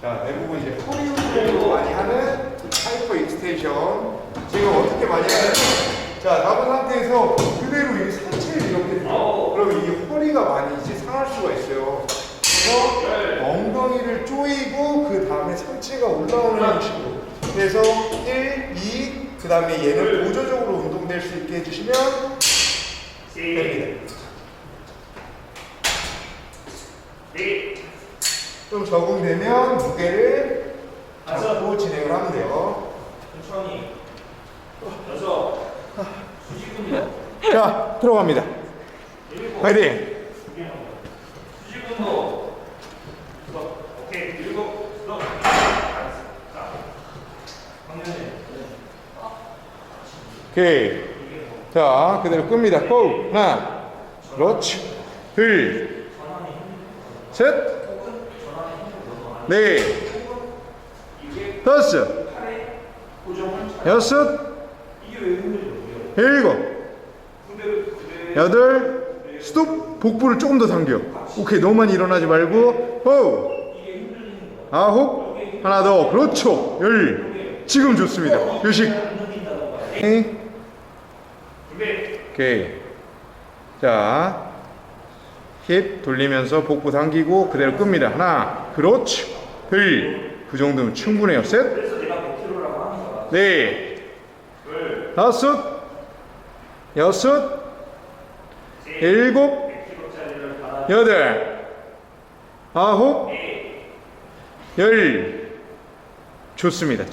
자, 대부분 이제 허리 운동으로 많이 하는 하이퍼 익스텐션. 지금 어떻게 많이 하냐면, 자, 잡은 상태에서 그대로 이 상체를 이렇게 들어. 그러면 이 허리가 많이 이제 상할 수가 있어요. 그래서 엉덩이를 조이고 그 다음에 상체가 올라오는 형식으로. 그래서 1, 2, 그 다음에 얘는 보조적으로 운동될 수 있게 해주시면 됩니다. 좀 적응되면 무게를 잡고 진행을 하면 돼요. 천천히. 여섯. 수직근도. 자, 들어갑니다. 일곱. 파이팅! 스톱. 오케이. 일곱. 스톱. 알았어. 자. 오케이. 자, 그대로 끕니다. 고! 하나, 그렇지. 둘, 셋, 넷, 다섯, 여섯? 일곱. 여덟, 스톱. 복부를 조금 더 당겨. 오케이, 너무 많이 일어나지 말고. 호! 아홉, 하나 더. 그렇죠. 열. 지금 좋습니다. 휴식. 준비. 오케이. 자, 힙 돌리면서 복부 당기고 그대로 끕니다. 하나, 그렇지. 둘, 그 정도면 충분해요. 셋, 그래서 내가 100kg라고 하는 거야. 넷, 둘. 다섯, 여섯, 일곱, 100kg짜리를 받아. 여덟, 아홉, 열. 좋습니다.